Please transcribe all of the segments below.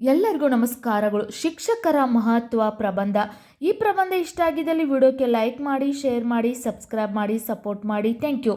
ಎಲ್ಲರಿಗೂ ನಮಸ್ಕಾರಗಳು. ಶಿಕ್ಷಕರ ಮಹತ್ವ ಪ್ರಬಂಧ. ಈ ಪ್ರಬಂಧ ಇಷ್ಟ ಆಗಿದ್ದಲ್ಲಿ ವಿಡಿಯೋಕ್ಕೆ ಲೈಕ್ ಮಾಡಿ, ಶೇರ್ ಮಾಡಿ, ಸಬ್ಸ್ಕ್ರೈಬ್ ಮಾಡಿ, ಸಪೋರ್ಟ್ ಮಾಡಿ. Thank you.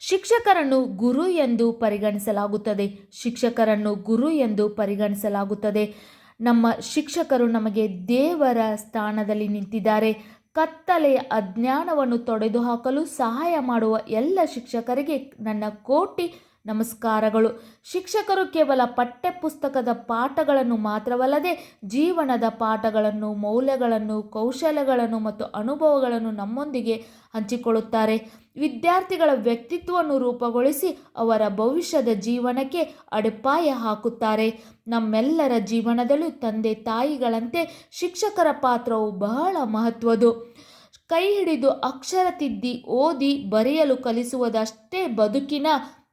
ಶಿಕ್ಷಕರನ್ನು ಗುರು ಎಂದು ಪರಿಗಣಿಸಲಾಗುತ್ತದೆ. ಶಿಕ್ಷಕರನ್ನು ಗುರು ಎಂದು ಪರಿಗಣಿಸಲಾಗುತ್ತದೆ. ನಮ್ಮ ಶಿಕ್ಷಕರು ನಮಗೆ ದೇವರ ಸ್ಥಾನದಲ್ಲಿ ನಿಂತಿದ್ದಾರೆ. ಕತ್ತಲೆಯ ಅಜ್ಞಾನವನ್ನು ತೊಡೆದುಹಾಕಲು ಸಹಾಯ ಮಾಡುವ ಎಲ್ಲ ಶಿಕ್ಷಕರಿಗೆ ನನ್ನ ಕೋಟಿ ನಮಸ್ಕಾರಗಳು. ಶಿಕ್ಷಕರು ಕೇವಲ ಪಠ್ಯಪುಸ್ತಕದ ಪಾಠಗಳನ್ನು ಮಾತ್ರವಲ್ಲದೆ ಜೀವನದ ಪಾಠಗಳನ್ನು, ಮೌಲ್ಯಗಳನ್ನು ಕೌಶಲ್ಯಗಳನ್ನು ಮತ್ತು ಅನುಭವಗಳನ್ನು ನಮ್ಮೊಂದಿಗೆ ಹಂಚಿಕೊಳ್ಳುತ್ತಾರೆ. ವಿದ್ಯಾರ್ಥಿಗಳ ವ್ಯಕ್ತಿತ್ವವನ್ನು ರೂಪುಗೊಳಿಸಿ ಅವರ ಭವಿಷ್ಯದ ಜೀವನಕ್ಕೆ ಅಡಿಪಾಯ ಹಾಕುತ್ತಾರೆ. ನಮ್ಮೆಲ್ಲರ ಜೀವನದಲ್ಲೂ ತಂದೆ ತಾಯಿಗಳಂತೆ ಶಿಕ್ಷಕರ ಪಾತ್ರವು ಬಹಳ ಮಹತ್ವದ್ದು. ಕೈ ಹಿಡಿದು ಅಕ್ಷರ ತಿದ್ದಿ, ಓದಿ, ಬರೆಯಲು ಕಲಿಸುವುದಷ್ಟೇ ಬದುಕಿನ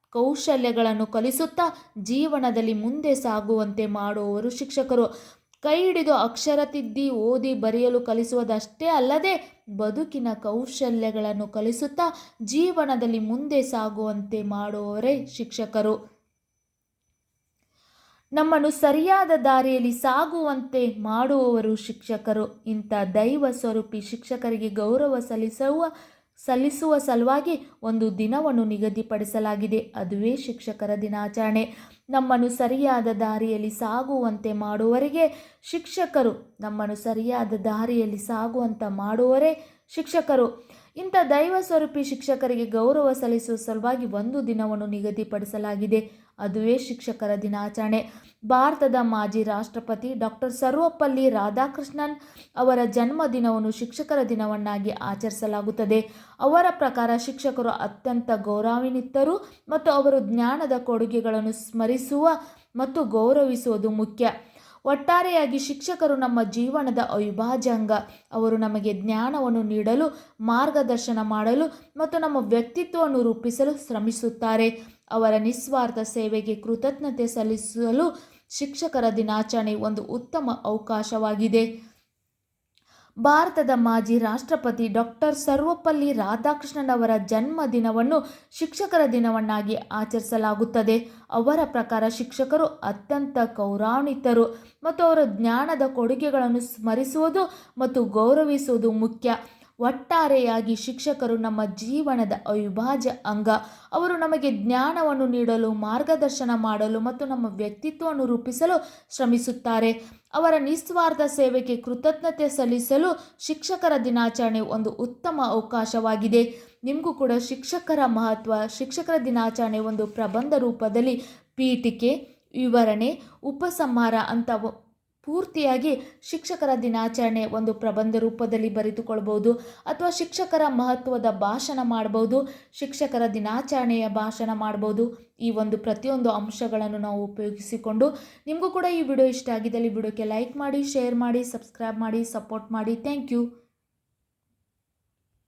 ಕೌಶಲ್ಯಗಳನ್ನು ಕಲಿಸುತ್ತಾ ಜೀವನದಲ್ಲಿ ಮುಂದೆ ಸಾಗುವಂತೆ ಮಾಡುವವರು ಶಿಕ್ಷಕರು. ಕೈ ಹಿಡಿದು ಅಕ್ಷರ ತಿದ್ದಿ ಓದಿ ಬರೆಯಲು ಕಲಿಸುವುದಷ್ಟೇ ಅಲ್ಲದೆ ಬದುಕಿನ ಕೌಶಲ್ಯಗಳನ್ನು ಕಲಿಸುತ್ತಾ ಜೀವನದಲ್ಲಿ ಮುಂದೆ ಸಾಗುವಂತೆ ಮಾಡುವವರೇ ಶಿಕ್ಷಕರು. ನಮ್ಮನ್ನು ಸರಿಯಾದ ದಾರಿಯಲ್ಲಿ ಸಾಗುವಂತೆ ಮಾಡುವವರು ಶಿಕ್ಷಕರು. ಇಂಥ ದೈವ ಸ್ವರೂಪಿ ಶಿಕ್ಷಕರಿಗೆ ಗೌರವ ಸಲ್ಲಿಸುವ ಸಲ್ಲಿಸುವ ಸಲುವಾಗಿ ಒಂದು ದಿನವನ್ನು ನಿಗದಿಪಡಿಸಲಾಗಿದೆ. ಅದುವೇ ಶಿಕ್ಷಕರ ದಿನಾಚರಣೆ. ನಮ್ಮನ್ನು ಸರಿಯಾದ ದಾರಿಯಲ್ಲಿ ಸಾಗುವಂತೆ ಮಾಡುವವರಿಗೆ ಶಿಕ್ಷಕರು. ನಮ್ಮನ್ನು ಸರಿಯಾದ ದಾರಿಯಲ್ಲಿ ಸಾಗುವಂತ ಮಾಡುವವರೇ ಶಿಕ್ಷಕರು. ಇಂಥ ದೈವ ಸ್ವರೂಪಿ ಶಿಕ್ಷಕರಿಗೆ ಗೌರವ ಸಲ್ಲಿಸುವ ಸಲುವಾಗಿ ಒಂದು ದಿನವನ್ನು ನಿಗದಿಪಡಿಸಲಾಗಿದೆ. ಅದುವೇ ಶಿಕ್ಷಕರ ದಿನಾಚರಣೆ. ಭಾರತದ ಮಾಜಿ ರಾಷ್ಟ್ರಪತಿ ಡಾಕ್ಟರ್ ಸರ್ವಪಲ್ಲಿ ರಾಧಾಕೃಷ್ಣನ್ ಅವರ ಜನ್ಮದಿನವನ್ನು ಶಿಕ್ಷಕರ ದಿನವನ್ನಾಗಿ ಆಚರಿಸಲಾಗುತ್ತದೆ. ಅವರ ಪ್ರಕಾರ ಶಿಕ್ಷಕರು ಅತ್ಯಂತ ಗೌರವಾನ್ವಿತರು ಮತ್ತು ಅವರು ಜ್ಞಾನದ ಕೊಡುಗೆಗಳನ್ನು ಸ್ಮರಿಸುವ ಮತ್ತು ಗೌರವಿಸುವುದು ಮುಖ್ಯ. ಒಟ್ಟಾರೆಯಾಗಿ ಶಿಕ್ಷಕರು ನಮ್ಮ ಜೀವನದ ಅವಿಭಾಜ್ಯ ಅಂಗ ಅವರು ನಮಗೆ ಜ್ಞಾನವನ್ನು ನೀಡಲು, ಮಾರ್ಗದರ್ಶನ ಮಾಡಲು ಮತ್ತು ನಮ್ಮ ವ್ಯಕ್ತಿತ್ವವನ್ನು ರೂಪಿಸಲು ಶ್ರಮಿಸುತ್ತಾರೆ. ಅವರ ನಿಸ್ವಾರ್ಥ ಸೇವೆಗೆ ಕೃತಜ್ಞತೆ ಸಲ್ಲಿಸಲು ಶಿಕ್ಷಕರ ದಿನಾಚರಣೆ ಒಂದು ಉತ್ತಮ ಅವಕಾಶವಾಗಿದೆ. ಭಾರತದ ಮಾಜಿ ರಾಷ್ಟ್ರಪತಿ ಡಾಕ್ಟರ್ ಸರ್ವಪಲ್ಲಿ ರಾಧಾಕೃಷ್ಣನ್ ಅವರ ಜನ್ಮ ದಿನವನ್ನು ಶಿಕ್ಷಕರ ದಿನವನ್ನಾಗಿ ಆಚರಿಸಲಾಗುತ್ತದೆ. ಅವರ ಪ್ರಕಾರ ಶಿಕ್ಷಕರು ಅತ್ಯಂತ ಗೌರವಾನ್ವಿತರು ಮತ್ತು ಅವರ ಜ್ಞಾನದ ಕೊಡುಗೆಗಳನ್ನು ಸ್ಮರಿಸುವುದು ಮತ್ತು ಗೌರವಿಸುವುದು ಮುಖ್ಯ. ಒಟ್ಟಾರೆಯಾಗಿ ಶಿಕ್ಷಕರು ನಮ್ಮ ಜೀವನದ ಅವಿಭಾಜ್ಯ ಅಂಗ. ಅವರು ನಮಗೆ ಜ್ಞಾನವನ್ನು ನೀಡಲು, ಮಾರ್ಗದರ್ಶನ ಮಾಡಲು ಮತ್ತು ನಮ್ಮ ವ್ಯಕ್ತಿತ್ವವನ್ನು ರೂಪಿಸಲು ಶ್ರಮಿಸುತ್ತಾರೆ. ಅವರ ನಿಸ್ವಾರ್ಥ ಸೇವೆಗೆ ಕೃತಜ್ಞತೆ ಸಲ್ಲಿಸಲು ಶಿಕ್ಷಕರ ದಿನಾಚರಣೆ ಒಂದು ಉತ್ತಮ ಅವಕಾಶವಾಗಿದೆ. ನಿಮಗೂ ಕೂಡ ಶಿಕ್ಷಕರ ಮಹತ್ವ, ಶಿಕ್ಷಕರ ದಿನಾಚರಣೆ ಒಂದು ಪ್ರಬಂಧ ರೂಪದಲ್ಲಿ ಪೀಠಿಕೆ, ವಿವರಣೆ, ಉಪಸಂಹಾರ ಅಂತ ಪೂರ್ತಿಯಾಗಿ ಶಿಕ್ಷಕರ ದಿನಾಚರಣೆ ಒಂದು ಪ್ರಬಂಧ ರೂಪದಲ್ಲಿ ಬರೆದುಕೊಳ್ಬೋದು ಅಥವಾ ಶಿಕ್ಷಕರ ಮಹತ್ವದ ಭಾಷಣ ಮಾಡ್ಬೋದು ಶಿಕ್ಷಕರ ದಿನಾಚರಣೆಯ ಭಾಷಣ ಮಾಡ್ಬೋದು ಈ ಒಂದು ಪ್ರತಿಯೊಂದು ಅಂಶಗಳನ್ನು ನಾವು ಉಪಯೋಗಿಸಿಕೊಂಡು ನಿಮಗೂ ಕೂಡ ಈ ವಿಡಿಯೋ ಇಷ್ಟ ಆಗಿದ್ದಲ್ಲಿ ವಿಡಿಯೋಕ್ಕೆ ಲೈಕ್ ಮಾಡಿ, ಶೇರ್ ಮಾಡಿ, ಸಬ್ಸ್ಕ್ರೈಬ್ ಮಾಡಿ, ಸಪೋರ್ಟ್ ಮಾಡಿ. Thank you.